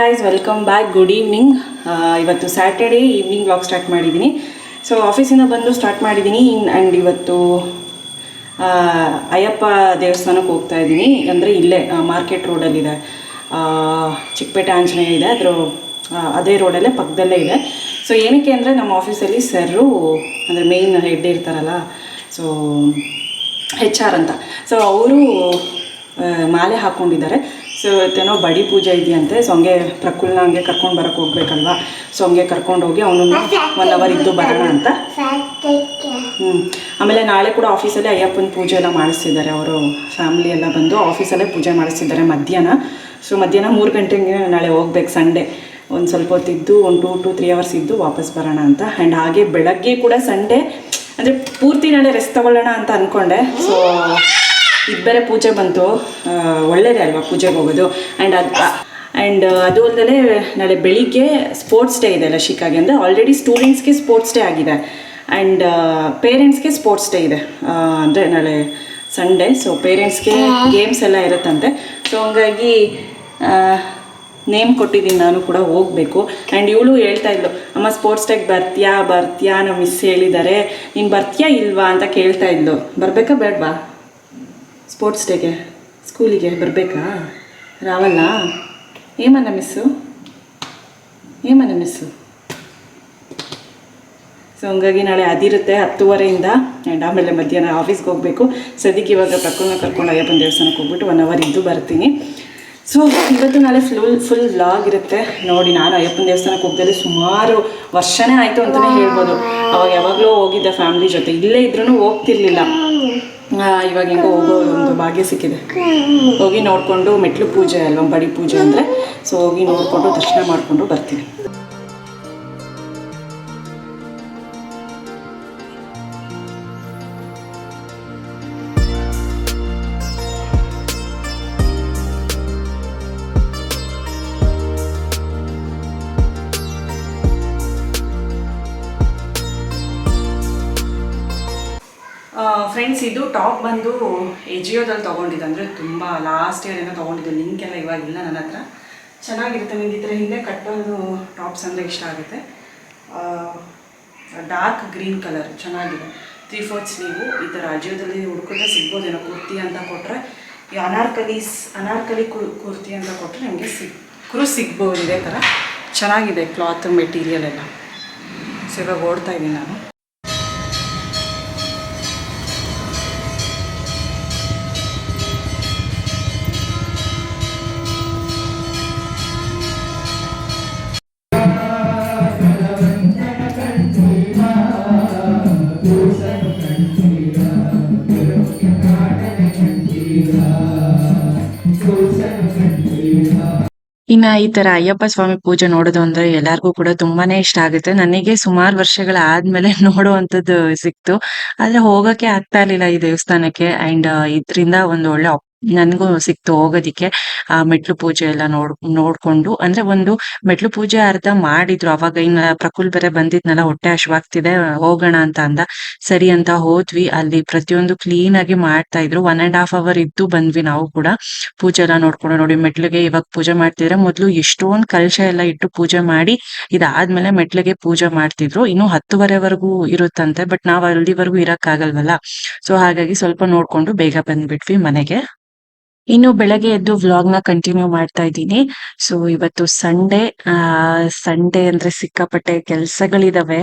Guys welcome back good evening ಇವತ್ತು Saturday evening vlog start ಮಾಡಿದ್ದೀನಿ so ಆಫೀಸಿಂದ ಬಂದು ಸ್ಟಾರ್ಟ್ ಮಾಡಿದ್ದೀನಿ ಆ್ಯಂಡ್ ಇವತ್ತು ಅಯ್ಯಪ್ಪ ದೇವಸ್ಥಾನಕ್ಕೆ ಹೋಗ್ತಾ ಇದ್ದೀನಿ ಅಂದರೆ ಇಲ್ಲೇ ಮಾರ್ಕೆಟ್ ರೋಡಲ್ಲಿದೆ ಚಿಕ್ಕಪೇಟೆ ಆಂಜನೇಯ ಇದೆ. ಅದರ ಅದೇ ರೋಡಲ್ಲೇ ಪಕ್ಕದಲ್ಲೇ ಇದೆ. ಸೊ ಏನಕ್ಕೆ ಅಂದರೆ ನಮ್ಮ ಆಫೀಸಲ್ಲಿ ಸರ್ರು, ಅಂದರೆ ಮೇಯ್ನ್ ಹೆಡ್ ಇರ್ತಾರಲ್ಲ ಸೊ ಹೆಚ್ ಆರ್ ಅಂತ. ಸೊ ಅವರು ಮಾಲೆ ಹಾಕ್ಕೊಂಡಿದ್ದಾರೆ ಸೊ ಇವತ್ತೇನೋ ಬಡಿ ಪೂಜೆ ಇದೆಯಂತೆ ಸೊ ಹಂಗೆ ಪ್ರಕುಲ್ನ ಹಂಗೆ ಕರ್ಕೊಂಡು ಬರೋಕ್ಕೆ ಹೋಗ್ಬೇಕಲ್ವಾ? ಸೊ ಹಂಗೆ ಕರ್ಕೊಂಡು ಹೋಗಿ ಅವನು ಒನ್ ಅವರ್ ಇದ್ದು ಬರೋಣ ಅಂತ. ಹ್ಞೂ ಆಮೇಲೆ ನಾಳೆ ಕೂಡ ಆಫೀಸಲ್ಲೇ ಅಯ್ಯಪ್ಪನ ಪೂಜೆ ಎಲ್ಲ ಮಾಡಿಸ್ತಿದ್ದಾರೆ ಅವರು. ಫ್ಯಾಮಿಲಿ ಎಲ್ಲ ಬಂದು ಆಫೀಸಲ್ಲೇ ಪೂಜೆ ಮಾಡಿಸ್ತಿದ್ದಾರೆ ಮಧ್ಯಾಹ್ನ. ಸೊ ಮಧ್ಯಾಹ್ನ ಮೂರು ಗಂಟೆಗೆ ನಾಳೆ ಹೋಗ್ಬೇಕು ಸಂಡೇ. ಒಂದು ಸ್ವಲ್ಪ ಹೊತ್ತಿದ್ದು ಒಂದು ಟೂ ಟು ತ್ರೀ ಅವರ್ಸ್ ಇದ್ದು ವಾಪಸ್ ಬರೋಣ ಅಂತ. ಆ್ಯಂಡ್ ಹಾಗೆ ಬೆಳಗ್ಗೆ ಕೂಡ ಸಂಡೇ ಅಂದರೆ ಪೂರ್ತಿ ನಾಳೆ ರೆಸ್ಟ್ ತಗೊಳ್ಳೋಣ ಅಂತ ಅಂದ್ಕೊಂಡೆ ಸೊ ಇದು ಬೇರೆ ಪೂಜೆ ಬಂತು. ಒಳ್ಳೇದೇ ಅಲ್ವಾ ಪೂಜೆಗೆ ಹೋಗೋದು? ಆ್ಯಂಡ್ ಅದು ಆ್ಯಂಡ್ ಅದು ಅಲ್ಲದೆ ನಾಳೆ ಬೆಳಿಗ್ಗೆ ಸ್ಪೋರ್ಟ್ಸ್ ಡೇ ಇದೆ ಲಶಿಕಾಗೆ. ಅಂದರೆ ಆಲ್ರೆಡಿ ಸ್ಟೂಡೆಂಟ್ಸ್ಗೆ ಸ್ಪೋರ್ಟ್ಸ್ ಡೇ ಆಗಿದೆ. ಆ್ಯಂಡ್ ಪೇರೆಂಟ್ಸ್ಗೆ ಸ್ಪೋರ್ಟ್ಸ್ ಡೇ ಇದೆ. ಅಂದರೆ ನಾಳೆ ಸಂಡೇ ಸೊ ಪೇರೆಂಟ್ಸ್ಗೆ ಗೇಮ್ಸ್ ಎಲ್ಲ ಇರುತ್ತಂತೆ. ಸೊ ಹಂಗಾಗಿ ನೇಮ್ ಕೊಟ್ಟಿದ್ದೀನಿ ನಾನು ಕೂಡ ಹೋಗಬೇಕು. ಆ್ಯಂಡ್ ಇವಳು ಹೇಳ್ತಾ ಇದ್ಲು ಅಮ್ಮ ಸ್ಪೋರ್ಟ್ಸ್ ಡೇಗೆ ಬರ್ತೀಯಾ ಬರ್ತೀಯಾ ನಮ್ಮ ಮಿಸ್ ಹೇಳಿದ್ದಾರೆ ನೀನು ಬರ್ತೀಯಾ ಇಲ್ವಾ? ಅಂತ ಕೇಳ್ತಾ ಇದ್ಲು. ಬರಬೇಕಾ ಬೇಡವಾ? ಸ್ಪೋರ್ಟ್ಸ್ ಡೇಗೆ ಸ್ಕೂಲಿಗೆ ಬರಬೇಕಾ? ರಾವಲ್ಲ? ಏಮನ್ನ ಮಿಸ್ಸು? ಏಮನ್ನ ಮಿಸ್ಸು? ಸೊ ಹಂಗಾಗಿ ನಾಳೆ ಅದಿರುತ್ತೆ ಹತ್ತುವರೆಯಿಂದ ಆ್ಯಂಡ್ ಆಮೇಲೆ ಮಧ್ಯಾಹ್ನ ಆಫೀಸ್ಗೆ ಹೋಗಬೇಕು. ಸದ್ಯಕ್ಕೆ ಇವಾಗ ಕರ್ಕೊಂಡು ಕರ್ಕೊಂಡು ಅಯ್ಯಪ್ಪನ ದೇವಸ್ಥಾನಕ್ಕೆ ಹೋಗ್ಬಿಟ್ಟು ಒನ್ ಅವರ್ ಇದ್ದು ಬರ್ತೀನಿ. ಸೊ ಇವತ್ತು ನಾಳೆ ಫುಲ್ ಫುಲ್ ವ್ಲಾಗ್ ಇರುತ್ತೆ. ನೋಡಿ, ನಾನು ಅಯ್ಯಪ್ಪನ ದೇವಸ್ಥಾನಕ್ಕೆ ಹೋಗ್ದಲ್ಲಿ ಸುಮಾರು ವರ್ಷನೇ ಆಯಿತು ಅಂತಲೇ ಹೇಳ್ಬೋದು. ಅವಾಗ ಯಾವಾಗಲೂ ಹೋಗಿದ್ದೆ ಫ್ಯಾಮ್ಲಿ ಜೊತೆ. ಇಲ್ಲೇ ಇದ್ರೂ ಹೋಗ್ತಿರ್ಲಿಲ್ಲ. ಇವಾಗ ಹೆಂಗೋ ಹೋಗೋ ಒಂದು ಭಾಗ್ಯ ಸಿಕ್ಕಿದೆ. ಹೋಗಿ ನೋಡಿಕೊಂಡು ಮೆಟ್ಲು ಪೂಜೆ ಅಲ್ವಾ, ಬಡಿ ಪೂಜೆ ಅಂದರೆ. ಸೊ ಹೋಗಿ ನೋಡಿಕೊಂಡು ದರ್ಶನ ಮಾಡಿಕೊಂಡು ಬರ್ತೀನಿ. ಫ್ರೆಂಡ್ಸ್, ಇದು ಟಾಪ್ ಬಂದು ಎಜಿಯೋದಲ್ಲಿ ತೊಗೊಂಡಿದ್ದೆ. ಅಂದರೆ ತುಂಬ ಲಾಸ್ಟ್ ಇಯರ್ ಏನೋ ತೊಗೊಂಡಿದ್ದೆ. ಲಿಂಕ್ ಎಲ್ಲ ಇವಾಗಿಲ್ಲ ನನ್ನ ಹತ್ರ. ಚೆನ್ನಾಗಿರುತ್ತೆ ನಿಮ್ಗೆ ಈ ಹಿಂದೆ ಕಟ್ಟೋದು ಟಾಪ್ಸ್ ಅಂದರೆ ಇಷ್ಟ ಆಗುತ್ತೆ. ಡಾರ್ಕ್ ಗ್ರೀನ್ ಕಲರ್ ಚೆನ್ನಾಗಿದೆ. ತ್ರೀ ಫೋರ್ತ್ ಸ್ಲೀವು ಈ ಥರ ಅಜಿಯೋದಲ್ಲಿ ಹುಡುಕಿದ್ರೆ ಸಿಗ್ಬೋದೇನೋ ಕುರ್ತಿ ಅಂತ ಕೊಟ್ಟರೆ ಈ ಅನಾರ್ಕಲೀಸ್ ಅನಾರ್ಕಲಿ ಕುರ್ತಿ ಅಂತ ಕೊಟ್ಟರೆ ನಿಮಗೆ ಸಿಕ್ಕರು ಸಿಗ್ಬೋದು ಇದೇ ಥರ ಚೆನ್ನಾಗಿದೆ ಕ್ಲಾತ್ ಮೆಟೀರಿಯಲ್ ಎಲ್ಲ. ಸೊ ಇವಾಗ ಓಡ್ತಾ ಇದ್ದೀನಿ ನಾನು. ಇನ್ನ ಈ ತರ ಅಯ್ಯಪ್ಪ ಸ್ವಾಮಿ ಪೂಜೆ ನೋಡೋದು ಅಂದ್ರೆ ಎಲ್ಲಾರ್ಗೂ ಕೂಡ ತುಂಬಾನೇ ಇಷ್ಟ ಆಗುತ್ತೆ. ನನಗೆ ಸುಮಾರು ವರ್ಷಗಳ ಆದ್ಮೇಲೆ ನೋಡುವಂತದ್ದು ಸಿಕ್ತು. ಆದ್ರೆ ಹೋಗಕ್ಕೆ ಆಗ್ತಾ ಇರ್ಲಿಲ್ಲ ಈ ದೇವಸ್ಥಾನಕ್ಕೆ. ಅಂಡ್ ಇದ್ರಿಂದ ಒಂದು ಒಳ್ಳೆ ನನ್ಗೂ ಸಿಕ್ತು ಹೋಗೋದಿಕ್ಕೆ, ಆ ಮೆಟ್ಲು ಪೂಜೆ ಎಲ್ಲ ನೋಡ್, ನೋಡ್ಕೊಂಡು, ಅಂದ್ರೆ ಒಂದು ಮೆಟ್ಲು ಪೂಜೆ ಅರ್ಧ ಮಾಡಿದ್ರು, ಅವಾಗ ಇನ್ನ ಪ್ರಕುಲ್ ಬೇರೆ ಬಂದಿದ್ನಲ್ಲ, ಹೊಟ್ಟೆ ಹಶ್ವಾಗ್ತಿದೆ, ಹೋಗೋಣ ಅಂತ ಅಂದ. ಸರಿ ಅಂತ ಹೋದ್ವಿ, ಅಲ್ಲಿ ಪ್ರತಿಯೊಂದು ಕ್ಲೀನ್ ಆಗಿ ಮಾಡ್ತಾ ಇದ್ರು. ಒನ್ ಅಂಡ್ ಹಾಫ್ ಅವರ್ ಇದ್ದು ಬಂದ್ವಿ ನಾವು ಕೂಡ. ಪೂಜೆ ಎಲ್ಲ ನೋಡ್ಕೊಂಡು ನೋಡಿ, ಮೆಟ್ಲಿಗೆ ಇವಾಗ ಪೂಜೆ ಮಾಡ್ತಿದ್ರೆ. ಮೊದ್ಲು ಎಷ್ಟೊಂದ್ ಕಲಶ ಎಲ್ಲ ಇಟ್ಟು ಪೂಜೆ ಮಾಡಿ, ಇದಾದ್ಮೇಲೆ ಮೆಟ್ಲಿಗೆ ಪೂಜೆ ಮಾಡ್ತಿದ್ರು. ಇನ್ನು ಹತ್ತುವರೆವರೆಗೂ ಇರುತ್ತಂತೆ ಬಟ್ ನಾವ್ ಅಲ್ಲಿವರೆಗೂ ಇರಕ್ ಆಗಲ್ವಲ್ಲ ಸೊ ಹಾಗಾಗಿ ಸ್ವಲ್ಪ ನೋಡ್ಕೊಂಡು ಬೇಗ ಬಂದ್ಬಿಟ್ವಿ ಮನೆಗೆ. ಇನ್ನು ಬೆಳಗ್ಗೆ ಎದ್ದು ವ್ಲಾಗ್ನ ಕಂಟಿನ್ಯೂ ಮಾಡ್ತಾ ಇದ್ದೀನಿ. ಸೊ ಇವತ್ತು ಸಂಡೇ ಸಂಡೇ ಅಂದ್ರೆ ಸಿಕ್ಕಾಪಟ್ಟೆ ಕೆಲ್ಸಗಳಿದಾವೆ.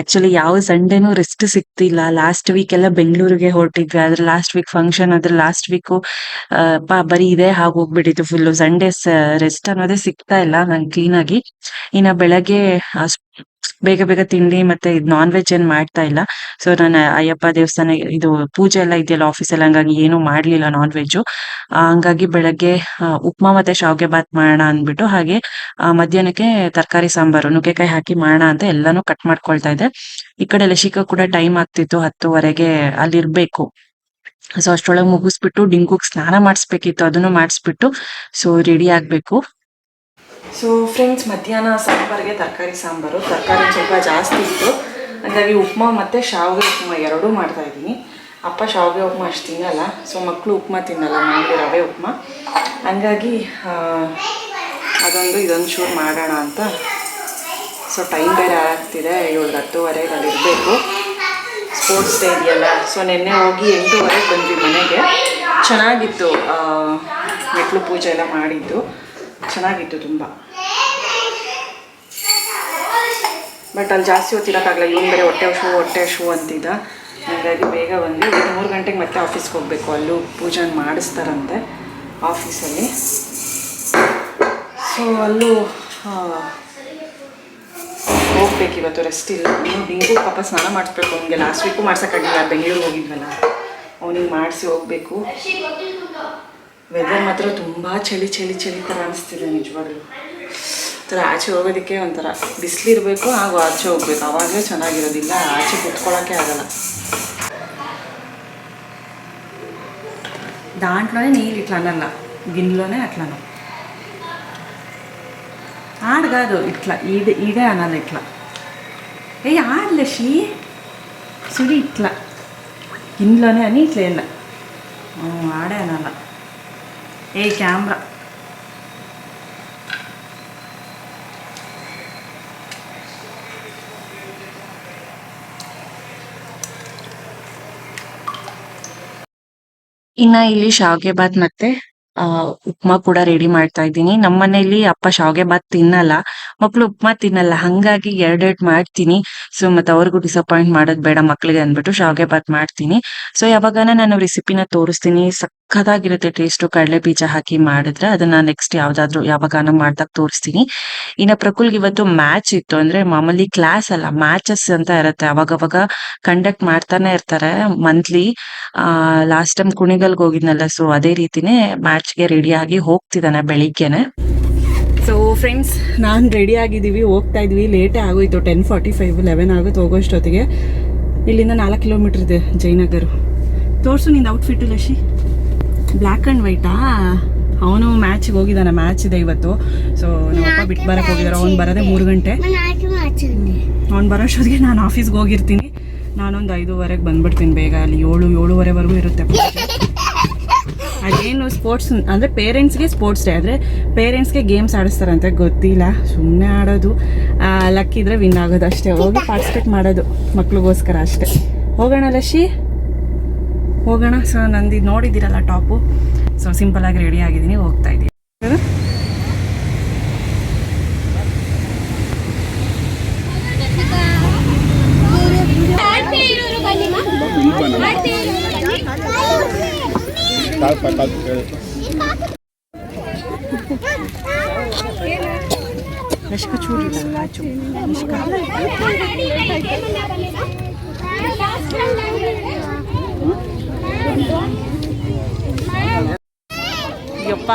ಆಕ್ಚುಲಿ ಯಾವ ಸಂಡೇನೂ ರೆಸ್ಟ್ ಸಿಕ್ತಿಲ್ಲ. ಲಾಸ್ಟ್ ವೀಕ್ ಎಲ್ಲ ಬೆಂಗಳೂರಿಗೆ ಹೊರಟಿದ್ವಿ. ಆದ್ರೆ ಲಾಸ್ಟ್ ವೀಕ್ ಫಂಕ್ಷನ್ ಆದ್ರೆ ಲಾಸ್ಟ್ ವೀಕು ಬರೀ ಇದೆ ಹಾಗೆ ಹೋಗ್ಬಿಟ್ಟಿತ್ತು. ಫುಲ್ ಸಂಡೇ ರೆಸ್ಟ್ ಅನ್ನೋದೇ ಸಿಗ್ತಾ ಇಲ್ಲ ನಂಗೆ ಕ್ಲೀನ್ ಆಗಿ. ಇನ್ನ ಬೆಳಗ್ಗೆ ಬೇಗ ಬೇಗ ತಿಂಡಿ ಮತ್ತೆ ನಾನ್ ವೆಜ್ ಏನ್ ಮಾಡ್ತಾ ಇಲ್ಲ. ಸೊ ನಾನು ಅಯ್ಯಪ್ಪ ದೇವಸ್ಥಾನ ಇದು ಪೂಜೆ ಎಲ್ಲ ಇದೆಯಲ್ಲ ಆಫೀಸ್ ಎಲ್ಲ ಹಂಗಾಗಿ ಏನು ಮಾಡ್ಲಿಲ್ಲ ನಾನ್ ವೆಜ್ ಹಂಗಾಗಿ ಬೆಳಗ್ಗೆ ಉಪ್ಮಾ ಮತ್ತೆ ಶಾವ್ಗೆ ಬಾತ್ ಮಾಡೋಣ ಅಂದ್ಬಿಟ್ಟು ಹಾಗೆ ಮಧ್ಯಾಹ್ನಕ್ಕೆ ತರಕಾರಿ ಸಾಂಬಾರು, ನುಗ್ಗೆಕಾಯಿ ಹಾಕಿ ಮಾಡೋಣ ಅಂತ ಎಲ್ಲಾನು ಕಟ್ ಮಾಡ್ಕೊಳ್ತಾ ಇದೆ ಈ ಕಡೆ ಲಸಿಕಾ ಕೂಡ ಟೈಮ್ ಆಗ್ತಿತ್ತು ಹತ್ತುವರೆಗೆ ಅಲ್ಲಿರ್ಬೇಕು. ಸೊ ಅಷ್ಟೊಳಗೆ ಮುಗಿಸ್ಬಿಟ್ಟು ಡಿಂಗುಗ್ ಸ್ನಾನ ಮಾಡಿಸ್ಬೇಕಿತ್ತು, ಅದನ್ನು ಮಾಡಿಸ್ಬಿಟ್ಟು ಸೊ ರೆಡಿ ಆಗ್ಬೇಕು. ಸೊ ಫ್ರೆಂಡ್ಸ್ ಮಧ್ಯಾಹ್ನ ಸಾಂಬಾರ್ಗೆ ತರಕಾರಿ ಸಾಂಬಾರು. ತರಕಾರಿ ಸ್ವಲ್ಪ ಜಾಸ್ತಿ ಇತ್ತು. ಹಾಗಾಗಿ ಉಪ್ಮಾ ಮತ್ತು ಶಾವಿಗೆ ಉಪ್ಮಾ ಎರಡೂ ಮಾಡ್ತಾ ಇದ್ದೀನಿ. ಅಪ್ಪ ಶಾವಿಗೆ ಉಪ್ಮಾ ಅಷ್ಟು ತಿನ್ನಲ್ಲ. ಸೊ ಮಕ್ಕಳು ಉಪ್ಮಾ ತಿನ್ನಲ್ಲ. ಮನೆಗೆ ರವೆ ಉಪ್ಮಾ. ಹಂಗಾಗಿ ಅದೊಂದು ಇದೊಂದು ಶೂರ್ ಮಾಡೋಣ ಅಂತ. ಸೊ ಟೈಮ್ ಬೇರೆ ಆಗ್ತಿದೆ. ಏಳು ಹತ್ತುವರೆಗೆ ಅಲ್ಲಿ ಇರಬೇಕು. ಸ್ಪೋರ್ಟ್ಸ್ ಡೇ ಇದೆಯಲ್ಲ. ಸೊ ನಿನ್ನೆ ಹೋಗಿ ಎಂಟೂವರೆಗೆ ಬಂದ್ವಿ ಮನೆಗೆ. ಚೆನ್ನಾಗಿತ್ತು. ಮೆಟ್ಲು ಪೂಜೆ ಎಲ್ಲ ಮಾಡಿದ್ದು. ಚೆನ್ನಾಗಿತ್ತು ತುಂಬ. ಬಟ್ ಅಲ್ಲಿ ಜಾಸ್ತಿ ಹೊತ್ತಿರೋಕ್ಕಾಗಲ್ಲ ಏನು ಬೇರೆ ಹೊಟ್ಟೆ ಶೂ ಹೊಟ್ಟೆ ಶೂ ಅಂತಿದ್ದ ಹಾಗಾಗಿ ಬೇಗ ಬಂದು ಈಗ ಮೂರು ಗಂಟೆಗೆ ಮತ್ತೆ ಆಫೀಸ್ಗೆ ಹೋಗಬೇಕು. ಅಲ್ಲೂ ಪೂಜೆ ಮಾಡಿಸ್ತಾರಂತೆ ಆಫೀಸಲ್ಲಿ ಸೊ ಅಲ್ಲೂ ಹೋಗ್ಬೇಕು ಇವತ್ತು ರೆಸ್ಟ್ ಇಲ್ಲ. ಡಿಂಗು ಪಾಪ ಸ್ನಾನ ಮಾಡಿಸ್ಬೇಕು. ಅವನಿಗೆ ಲಾಸ್ಟ್ ವೀಕು ಮಾಡ್ಸೋಕ್ಕಾಗಿಲ್ಲ. ಬೆಂಗಳೂರಿಗೆ ಹೋಗಿದ್ವಲ್ಲ. ಅವನಿಗೆ ಮಾಡಿಸಿ ಹೋಗಬೇಕು. ವೆದರ್ ಮಾತ್ರ ತುಂಬ ಚಳಿ ಚಳಿ ಚಳಿ ಥರ ಅನಿಸ್ತಿದೆ ನಿಜವಾಗ್ಲೂ ಒಂಥರ ಆಚೆ ಹೋಗೋದಕ್ಕೆ ಒಂಥರ ಬಿಸಿಲಿರಬೇಕು ಹಾಗೂ ಆಚೆ ಹೋಗ್ಬೇಕು ಆವಾಗಲೇ ಚೆನ್ನಾಗಿರೋದಿಲ್ಲ ಆಚೆ ಕುತ್ಕೊಳ್ಳೋಕ್ಕೆ ಆಗಲ್ಲ దాంట్లోనే నీళ్ళు ఇట్లా అనల్లా గిన్నెలోనే అట్లాను ఆడు కాదు ఇట్లా ఈడే ఈడే అనాలి ఇట్లా ఏ ఆడలే షీ సుడి ఇట్లా గిన్నెలోనే అని ఇట్లా వెళ్ళ ఆడే అనాల ಏ cambra. ಇನ್ನ ಇಲ್ಲಿ ಶಾವಿಗೆ ಬಾತ್ ಮತ್ತೆ ಉಪ್ಮಾ ಕೂಡ ರೆಡಿ ಮಾಡ್ತಾ ಇದ್ದೀನಿ. ನಮ್ಮ ಮನೇಲಿ ಅಪ್ಪ ಶಾವಿಗೆ ಬಾತ್ ತಿನ್ನಲ್ಲ. ಮಕ್ಳು ಉಪ್ಮಾ ತಿನ್ನಲ್ಲ. ಹಂಗಾಗಿ ಎರಡೆರಡು ಮಾಡ್ತೀನಿ. ಸೊ ಮತ್ತೆ ಅವ್ರಿಗೂ ಡಿಸಪಾಯಿಂಟ್ ಮಾಡೋದು ಬೇಡ ಮಕ್ಳಿಗೆ ಅಂದ್ಬಿಟ್ಟು ಶಾವಿಗೆ ಬಾತ್ ಮಾಡ್ತೀನಿ. ಸೊ ಯಾವಾಗಾನ ನಾನು ರೆಸಿಪಿನ ತೋರಿಸ್ತೀನಿ. ಸಖತ್ತಾಗಿರುತ್ತೆ ಟೇಸ್ಟ್ ಕಡಲೆ ಬೀಜ ಹಾಕಿ ಮಾಡಿದ್ರೆ ಅದನ್ನ ನೆಕ್ಸ್ಟ್ ಯಾವ್ದಾದ್ರು ಯಾವಾಗಾನ ಮಾಡ್ದಾಗ ತೋರಿಸ್ತೀನಿ. ಇನ್ನ ಪ್ರಕುಲ್ಗೆ ಇವತ್ತು ಮ್ಯಾಚ್ ಇತ್ತು ಅಂದ್ರೆ ಮಾಮೂಲಿ ಕ್ಲಾಸ್ ಅಲ್ಲ ಮ್ಯಾಚಸ್ ಅಂತ ಇರುತ್ತೆ. ಅವಾಗವಾಗ ಕಂಡಕ್ಟ್ ಮಾಡ್ತಾನೆ ಇರ್ತಾರೆ ಮಂತ್ಲಿ ಆ ಲಾಸ್ಟ್ ಟೈಮ್ ಕುಣಿಗಲ್ಗೆ ಹೋಗಿದ್ನಲ್ಲ ಸೊ ಅದೇ ರೀತಿನೇ ಮ್ಯಾಚ್ಗೆ ರೆಡಿ ಆಗಿ ಹೋಗ್ತಿದ್ದಾನೆ ಬೆಳಿಗ್ಗೆನೆ. ಸೊ ಫ್ರೆಂಡ್ಸ್ ನಾನು ರೆಡಿ ಆಗಿದ್ದೀವಿ, ಹೋಗ್ತಾ ಇದ್ವಿ. ಲೇಟೇ ಆಗೋಯ್ತು ಟೆನ್ ಫಾರ್ಟಿ ಫೈವ್ ಲೆವೆನ್ ಆಗುತ್ತೆ ಹೋಗೋಷ್ಟೊತ್ತಿಗೆ. ಇಲ್ಲಿಂದ ನಾಲ್ಕು ಕಿಲೋಮೀಟ್ರ್ ಇದೆ ಜಯನಗರ್. ತೋರಿಸು ನಿಂದು ಔಟ್ಫಿಟ್ ಲಶಿ. ಬ್ಲ್ಯಾಕ್ ಆ್ಯಂಡ್ ವೈಟಾ ಅವನು ಮ್ಯಾಚಿಗೆ ಹೋಗಿದ್ದಾನೆ ಮ್ಯಾಚ್ ಇದೆ ಇವತ್ತು. ಸೊ ನಮ್ಮಪ್ಪ ಬಿಟ್ಟು ಬರಕ್ಕೆ ಹೋಗಿದ್ದಾರೆ. ಅವ್ನು ಬರೋದೇ ಮೂರು ಗಂಟೆ. ಅವ್ನು ಬರೋಷ್ಟೊತ್ತಿಗೆ ನಾನು ಆಫೀಸ್ಗೆ ಹೋಗಿರ್ತೀನಿ. ನಾನೊಂದು ಐದೂವರೆಗೆ ಬಂದ್ಬಿಡ್ತೀನಿ ಬೇಗ. ಅಲ್ಲಿ ಏಳು ಏಳುವರೆವರೆಗೂ ಇರುತ್ತೆ. ಅದೇನು ಸ್ಪೋರ್ಟ್ಸ್ ಅಂದರೆ ಪೇರೆಂಟ್ಸ್ಗೆ ಸ್ಪೋರ್ಟ್ಸ್ ಡೇ ಆದರೆ ಪೇರೆಂಟ್ಸ್ಗೆ ಗೇಮ್ಸ್ ಆಡಿಸ್ತಾರಂತೆ. ಗೊತ್ತಿಲ್ಲ. ಸುಮ್ಮನೆ ಆಡೋದು. ಲಕ್ಕಿದ್ರೆ ವಿನ್ ಆಗೋದು ಅಷ್ಟೇ. ಹೋಗಿ ಪಾರ್ಟಿಸಿಪೇಟ್ ಮಾಡೋದು ಮಕ್ಳಿಗೋಸ್ಕರ ಅಷ್ಟೇ. ಹೋಗೋಣ ಲಶಿ. ಹೋಗೋಣ. ಸೊ ನಂದು ನೋಡಿದ್ದೀರಲ್ಲ ಟಾಪು. ಸೊ ಆಗಿ ರೆಡಿ ಆಗಿದ್ದೀನಿ ಹೋಗ್ತಾ ಇದ್ದೀನಿ. ಯಪ್ಪ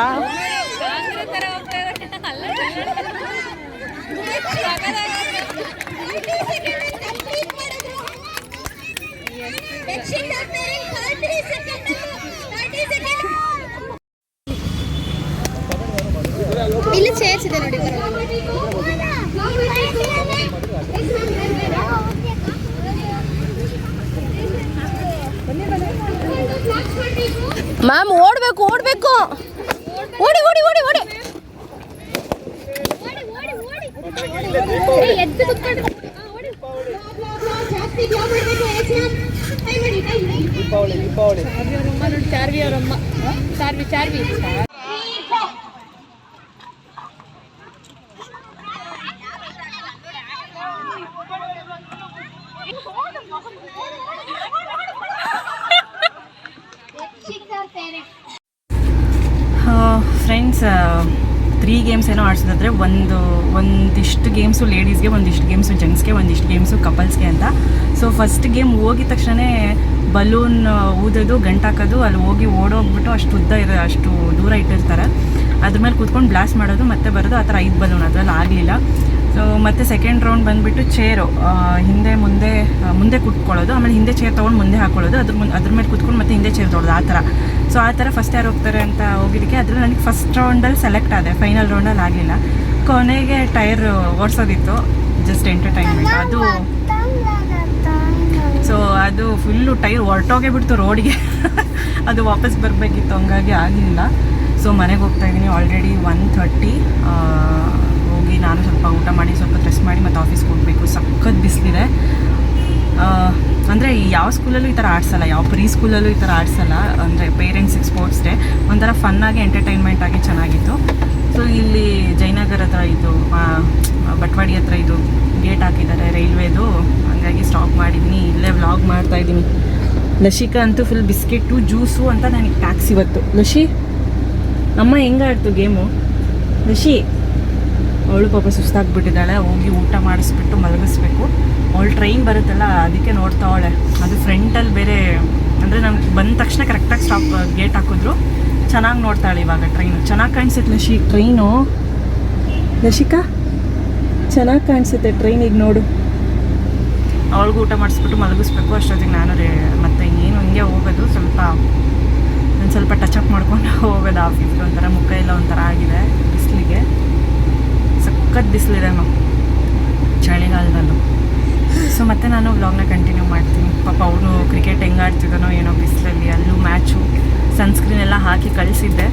ಇಲ್ಲಿ ಚೇರ್ಸ್ ಇದೆ ನೋಡಿ. ಮ್ಯಾಮ್ ಓಡ್ಬೇಕು ಓಡ್ಬೇಕು. ಓಡಿ ಓಡಿ ಓಡಿ ಓಡಿ ಎದ್ದು ಕುತ್ಕೊಂಡು ಜಾಸ್ತಿ ತ್ರೀ ಗೇಮ್ಸ್ ಏನೋ ಆಡ್ಸೋದಾದ್ರೆ ಒಂದು, ಒಂದಿಷ್ಟು ಗೇಮ್ಸು ಲೇಡೀಸ್ಗೆ ಒಂದಿಷ್ಟು ಗೇಮ್ಸು ಜೆಂಟ್ಸ್ಗೆ ಒಂದಿಷ್ಟು ಗೇಮ್ಸು ಕಪಲ್ಸ್ಗೆ ಅಂತ. ಸೊ ಫಸ್ಟ್ ಗೇಮ್ ಹೋಗಿದ ತಕ್ಷಣ ಬಲೂನ್ ಊದೋದು ಗಂಟಾಕೋದು ಅಲ್ಲಿ ಹೋಗಿ ಓಡೋಗ್ಬಿಟ್ಟು ಅಷ್ಟು ಉದ್ದ ಇರೋ, ಅಷ್ಟು ದೂರ ಇಟ್ಟಿರ್ತಾರೆ. ಅದ್ರ ಮೇಲೆ ಕೂತ್ಕೊಂಡು ಬ್ಲಾಸ್ಟ್ ಮಾಡೋದು, ಮತ್ತೆ ಬರೋದು, ಆ ಥರ ಐದು ಬಲೂನ್ ಅದರಲ್ಲಿ ಆಗಲಿಲ್ಲ. ಸೊ ಮತ್ತೆ ಸೆಕೆಂಡ್ ರೌಂಡ್ ಬಂದುಬಿಟ್ಟು ಚೇರು ಹಿಂದೆ ಮುಂದೆ ಮುಂದೆ ಕುತ್ಕೊಳ್ಳೋದು, ಆಮೇಲೆ ಹಿಂದೆ ಚೇರ್ ತೊಗೊಂಡು ಮುಂದೆ ಹಾಕೊಳ್ಳೋದು, ಅದ್ರ ಮುಂದೆ, ಅದ್ರ ಮೇಲೆ ಕುತ್ಕೊಂಡು ಮತ್ತೆ ಹಿಂದೆ ಚೇರ್ ತೊಗೊಳೋದು ಆ ಥರ. ಸೊ ಆ ಥರ ಫಸ್ಟ್ ಯಾರು ಹೋಗ್ತಾರೆ ಅಂತ ಹೋಗಿದ್ದಕ್ಕೆ ಅದ್ರ ನನಗೆ ಫಸ್ಟ್ ರೌಂಡಲ್ಲಿ ಸೆಲೆಕ್ಟ್ ಆದೆ ಫೈನಲ್ ರೌಂಡಲ್ಲಿ ಆಗಲಿಲ್ಲ. ಕೊನೆಗೆ ಟೈರ್ ಓಡಿಸೋದಿತ್ತು ಜಸ್ಟ್ ಎಂಟರ್ಟೈನ್ಮೆಂಟ್ ಅದು ಸೊ ಅದು ಫುಲ್ಲು ಟೈರ್ ಹೊರಟೋಗೆ ಬಿಡ್ತು ರೋಡಿಗೆ. ಅದು ವಾಪಸ್ ಬರಬೇಕಿತ್ತು, ಹಂಗಾಗಿ ಆಗಲಿಲ್ಲ. ಸೊ ಮನೆಗೆ ಹೋಗ್ತಾ ಇದ್ದೀನಿ ಆಲ್ರೆಡಿ ಒನ್ ಥರ್ಟಿ ನಾನು ಸ್ವಲ್ಪ ಊಟ ಮಾಡಿ, ಸ್ವಲ್ಪ ಡ್ರೆಸ್ ಮಾಡಿ ಮತ್ತು ಆಫೀಸ್ಗೆ ಹೋಗಬೇಕು. ಸಖತ್ ಬಿಸಿಲಿದೆ. ಅಂದರೆ ಯಾವ ಸ್ಕೂಲಲ್ಲೂ ಈ ಥರ ಆಡಿಸಲ್ಲ, ಯಾವ ಪ್ರೀ ಸ್ಕೂಲಲ್ಲೂ ಈ ಥರ ಆಡಿಸಲ್ಲ. ಅಂದರೆ ಪೇರೆಂಟ್ಸಿಗೆ ಸ್ಪೋರ್ಟ್ಸ್ ಡೇ ಒಂಥರ ಫನ್ನಾಗಿ ಎಂಟರ್ಟೈನ್ಮೆಂಟ್ ಆಗಿ ಚೆನ್ನಾಗಿತ್ತು. ಸೊ ಇಲ್ಲಿ ಜಯನಗರ ಹತ್ರ ಇದು ಬಟ್ವಾಡಿ ಹತ್ರ ಇದು ಗೇಟ್ ಹಾಕಿದ್ದಾರೆ ರೈಲ್ವೇದು ಹಂಗಾಗಿ ಸ್ಟಾಪ್ ಮಾಡಿದ್ದೀನಿ ಇಲ್ಲೇ ವ್ಲಾಗ್ ಮಾಡ್ತಾಯಿದ್ದೀನಿ ಲಶಿಕಾ ಅಂತೂ ಫುಲ್ ಬಿಸ್ಕೆಟು ಜ್ಯೂಸು ಅಂತ ನನಗೆ ಟ್ಯಾಕ್ಸ್ ಇವತ್ತು. ಲಶಿ ಅಮ್ಮ ಹೆಂಗಾಯಿತು ಆಡ್ತು ಗೇಮು ಲಶಿ ಅವಳು ಪಾಪ ಸುಸ್ತಾಗ್ಬಿಟ್ಟಿದ್ದಾಳೆ, ಹೋಗಿ ಊಟ ಮಾಡಿಸ್ಬಿಟ್ಟು ಮಲಗಿಸ್ಬೇಕು. ಅವಳು ಟ್ರೈನ್ ಬರುತ್ತಲ್ಲ, ಅದಕ್ಕೆ ನೋಡ್ತಾವಳೆ ಅದು ಫ್ರಂಟಲ್ಲಿ ಬೇರೆ, ಅಂದರೆ ನಮ್ಗೆ ಬಂದ ತಕ್ಷಣ ಕರೆಕ್ಟಾಗಿ ಸ್ಟಾಪ್ ಗೇಟ್ ಹಾಕಿದ್ರು. ಚೆನ್ನಾಗಿ ನೋಡ್ತಾಳೆ ಇವಾಗ ಟ್ರೈನು ಚೆನ್ನಾಗಿ ಕಾಣಿಸುತ್ತೆ ಲಶಿ ಟ್ರೈನು ಲಶಿಕಾ, ಚೆನ್ನಾಗಿ ಕಾಣಿಸುತ್ತೆ ಟ್ರೈನ್ ಈಗ ನೋಡು. ಅವಳಿಗೂ ಊಟ ಮಾಡಿಸ್ಬಿಟ್ಟು ಮಲಗಿಸ್ಬೇಕು, ಅಷ್ಟೊತ್ತಿಗೆ ನಾನು ರೇ, ಮತ್ತೆ ಇನ್ನೇನು ಹಿಂಗೆ ಹೋಗೋದು, ಸ್ವಲ್ಪ ಒಂದು ಸ್ವಲ್ಪ ಟಚ್ ಅಪ್ ಮಾಡ್ಕೊಂಡು ಹೋಗೋದು ಆಫೀಸ್ಗೆ ಒಂಥರ, ಮುಖ ಎಲ್ಲ ಒಂಥರ ಆಗಿದೆ, ಬಿಸಿಲಿಗೆ. ಸಖತ್ ಬಿಸಿಲಿದೆ ಮ್ಯಾಮ್ ಚಳಿಗಾಲದಲ್ಲೂ. ಸೊ ಮತ್ತೆ ನಾನು ವ್ಲಾಗ್ನ ಕಂಟಿನ್ಯೂ ಮಾಡ್ತೀನಿ. ಪಾಪ ಅವನು ಕ್ರಿಕೆಟ್ ಹೆಂಗೆ ಆಡ್ತಿದ್ದಾನೋ ಏನೋ ಬಿಸಿಲಲ್ಲಿ, ಅಲ್ಲೂ ಮ್ಯಾಚು ಸನ್ಸ್ಕ್ರೀನ್ ಎಲ್ಲ ಹಾಕಿ ಕಳಿಸಿದ್ದೆ.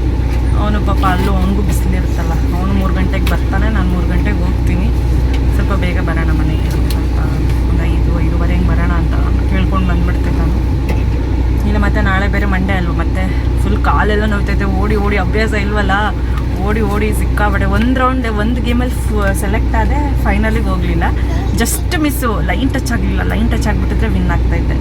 ಅವನು ಪಾಪ ಅಲ್ಲೂ ಅವನಿಗೂ ಬಿಸಿಲಿರುತ್ತಲ್ಲ. ಅವನು ಮೂರು ಗಂಟೆಗೆ ಬರ್ತಾನೆ, ನಾನು ಮೂರು ಗಂಟೆಗೆ ಹೋಗ್ತೀನಿ. ಸ್ವಲ್ಪ ಬೇಗ ಬರೋಣ ಮನೆಗೆ ಸ್ವಲ್ಪ ಒಂದು ಐದು, ಐದುವರೆ ಹೆಂಗೆ ಬರೋಣ ಅಂತ ಕೇಳ್ಕೊಂಡು ಬಂದ್ಬಿಡ್ತೆ ನಾನು ಇಲ್ಲ ಮತ್ತೆ ನಾಳೆ ಬೇರೆ ಮಂಡೇ ಅಲ್ವ, ಮತ್ತೆ ಫುಲ್ ಕಾಲೆಲ್ಲ ನೋವ್ತೈತೆ ಓಡಿ ಓಡಿ, ಅಭ್ಯಾಸ ಇಲ್ವಲ್ಲ? ಓಡಿ ಓಡಿ ಸಿಕ್ಕಾಬಡೆ ಒಂದು ರೌಂಡ್ ಒಂದು ಗೇಮಲ್ಲಿ ಸೆಲೆಕ್ಟ್ ಆದರೆ ಫೈನಲಿಗೆ ಹೋಗಲಿಲ್ಲ. ಜಸ್ಟ್ ಮಿಸ್ಸು ಲೈನ್ ಟಚ್ ಆಗಲಿಲ್ಲ. ಲೈನ್ ಟಚ್ ಆಗಿಬಿಟ್ಟಿದ್ರೆ ವಿನ್ ಆಗ್ತಾಯಿದ್ದೆ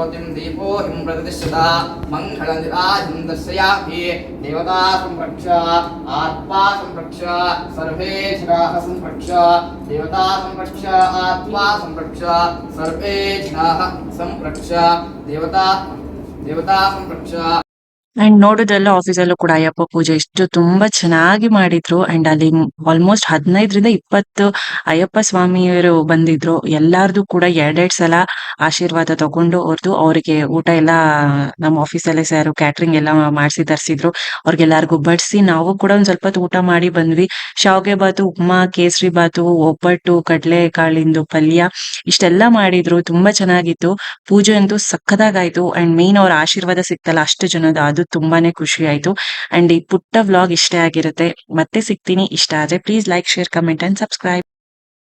ज्योतिं दीपो हिं प्रतिष्ठता मङ्गलनिराहिं दर्शयामि देवता संरक्ष आत्मा संरक्ष सर्वे जनाः संरक्ष देवता संरक्ष आत्मा संरक्ष सर्वे जनाः संरक्ष देवता देवता संरक्ष ಅಂಡ್ ನೋಡೋದೆಲ್ಲ ಆಫೀಸಲ್ಲೂ ಕೂಡ ಅಯ್ಯಪ್ಪ ಪೂಜೆ ಇಷ್ಟು ತುಂಬಾ ಚೆನ್ನಾಗಿ ಮಾಡಿದ್ರು. ಅಂಡ್ ಅಲ್ಲಿ ಆಲ್ಮೋಸ್ಟ್ ಹದಿನೈದರಿಂದ ಇಪ್ಪತ್ತು ಅಯ್ಯಪ್ಪ ಸ್ವಾಮಿಯವರು ಬಂದಿದ್ರು. ಎಲ್ಲಾರ್ದು ಕೂಡ ಎರಡೆರಡ್ ಸಲ ಆಶೀರ್ವಾದ ತಗೊಂಡು ಅವ್ರದ್ದು ಅವ್ರಿಗೆ ಊಟ ಎಲ್ಲ ನಮ್ಮ ಆಫೀಸಲ್ಲೇ ಸರ್ ಕ್ಯಾಟ್ರಿಂಗ್ ಎಲ್ಲ ಮಾಡಿಸಿ ತರಿಸಿದ್ರು. ಅವ್ರಿಗೆಲ್ಲಾರ್ಗೂ ಬಡಿಸಿ ನಾವು ಕೂಡ ಒಂದ್ ಸ್ವಲ್ಪ ಊಟ ಮಾಡಿ ಬಂದ್ವಿ. ಶಾವ್ಗೆ ಬಾತು ಉಪ್ಮಾ, ಕೇಸರಿ ಬಾತು ಒಬ್ಬಟ್ಟು, ಕಡಲೆ ಕಾಳಿಂದು ಪಲ್ಯ ಇಷ್ಟೆಲ್ಲ ಮಾಡಿದ್ರು. ತುಂಬಾ ಚೆನ್ನಾಗಿತ್ತು. ಪೂಜೆ ಅಂತೂ ಸಕ್ಕದಾಗಾಯ್ತು ಅಂಡ್ ಮೇನ್ ಅವ್ರ ಆಶೀರ್ವಾದ ಸಿಕ್ತಲ್ಲ ಅಷ್ಟು ಜನದ ಅದು. ತುಂಬಾನೇ ಖುಷಿ ಆಯ್ತು. ಅಂಡ್ ಈ ಪುಟ್ಟ ವ್ಲಾಗ್ ಇಷ್ಟೇ ಆಗಿರುತ್ತೆ. ಮತ್ತೆ ಸಿಗ್ತೀನಿ ಇಷ್ಟ ಆದ್ರೆ please like share comment and subscribe